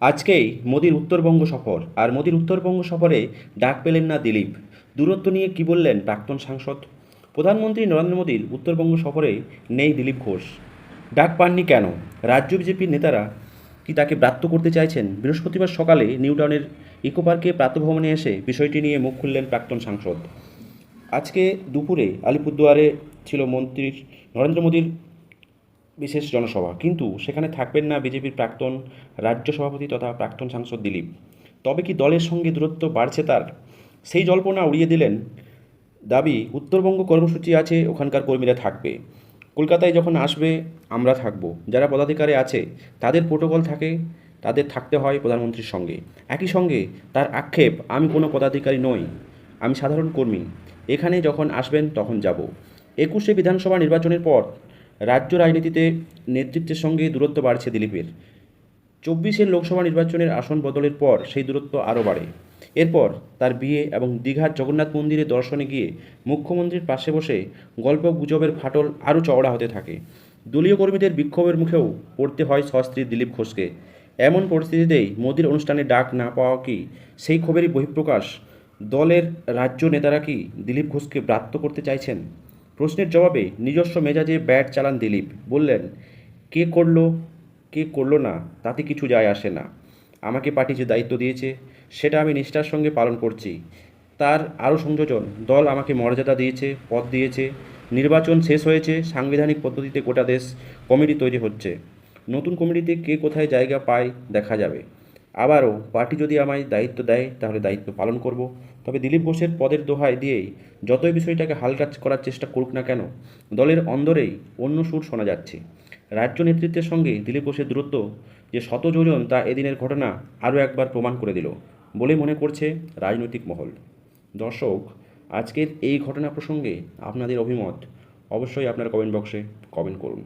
আজকেই মোদির উত্তরবঙ্গ সফর। আর মোদির উত্তরবঙ্গ সফরে ডাক পেলেন না দিলীপ। দূরত্ব নিয়ে কি বললেন প্রাক্তন সাংসদ? প্রধানমন্ত্রী নরেন্দ্র মোদীর উত্তরবঙ্গ সফরে নেই দিলীপ ঘোষ। ডাক পাননি কেন? রাজ্য বিজেপির নেতারা কি তাকে ব্রাত্য করতে চাইছেন? বৃহস্পতিবার সকালে নিউটাউনের ইকো পার্কে প্রাতভবনে এসে বিষয়টি নিয়ে মুখ খুললেন প্রাক্তন সাংসদ। আজকে দুপুরে আলিপুরদুয়ারে ছিল মন্ত্রী নরেন্দ্র মোদীর বিশেষ জনসভা। কিন্তু সেখানে থাকবেন না বিজেপির প্রাক্তন রাজ্য সভাপতি তথা প্রাক্তন সাংসদ দিলীপ। তবে কি দলের সঙ্গে দূরত্ব বাড়ছে তার? সেই জল্পনা উড়িয়ে দিলেন দাবি, উত্তরবঙ্গ কর্মসূচি আছে, ওখানকার কর্মীরা থাকবে। কলকাতায় যখন আসবে, আমরা থাকব। যারা পদাধিকারে আছে, তাদের প্রোটোকল থাকে, তাদের থাকতে হয় প্রধানমন্ত্রীর সঙ্গে। একই সঙ্গে তার আক্ষেপ, আমি কোনো পদাধিকারী নই, আমি সাধারণ কর্মী। এখানে যখন আসবেন, তখন যাব। একুশে বিধানসভা নির্বাচনের পর রাজ্য রাজনীতিতে নেতৃত্বের সঙ্গে দূরত্ব বাড়ছে দিলীপের। চব্বিশের লোকসভা নির্বাচনের আসন বদলের পর সেই দূরত্ব আরও বাড়ে। এরপর তার বিয়ে এবং দীঘার জগন্নাথ মন্দিরে দর্শনে গিয়ে মুখ্যমন্ত্রীর পাশে বসে গল্প গুজবের ফাটল আরও চওড়া হতে থাকে। দলীয় কর্মীদের বিক্ষোভের মুখেও পড়তে হয় সস্ত্রী দিলীপ ঘোষকে। এমন পরিস্থিতিতেই মোদির অনুষ্ঠানে ডাক না পাওয়া কি সেই ক্ষোভেরই বহিঃপ্রকাশ দলের রাজ্য নেতারা কি দিলীপ ঘোষকে ব্রাত্য করতে চাইছেন? প্রশ্নের জবাবে নিজস্ব মেজাজে ব্যাট চালান দিলীপ। বললেন, কে করল কে করল না, তাতে কিছু যায় আসে না। আমাকে পার্টি যে দায়িত্ব দিয়েছে, সেটা আমি নিষ্ঠার সঙ্গে পালন করছি। তার আরও সংযোজন, দল আমাকে মর্যাদা দিয়েছে, পদ দিয়েছে, নির্বাচন শেষ হয়েছে, সাংবিধানিক পদ্ধতিতে গোটা দেশ কমিটি তৈরি হচ্ছে। নতুন কমিটিতে কে কোথায় জায়গা পায় দেখা যাবে। আবারও পার্টি যদি আমায় দায়িত্ব দেয়, তাহলে দায়িত্ব পালন করব। তবে দিলীপ ঘোষের পদের দোহায় দিয়েই যতই বিষয়টাকে হালকা করার চেষ্টা করুক না কেন, দলের অন্দরেই অন্য সুর শোনা যাচ্ছে। রাজ্য নেতৃত্বের সঙ্গে দিলীপ ঘোষের দূরত্ব যে শত যোজন তা এদিনের ঘটনা আরও একবার প্রমাণ করে দিল, বলে মনে করছে রাজনৈতিক মহল। দর্শক, আজকের এই ঘটনা প্রসঙ্গে আপনাদের অভিমত অবশ্যই আপনার কমেন্ট বক্সে কমেন্ট করুন।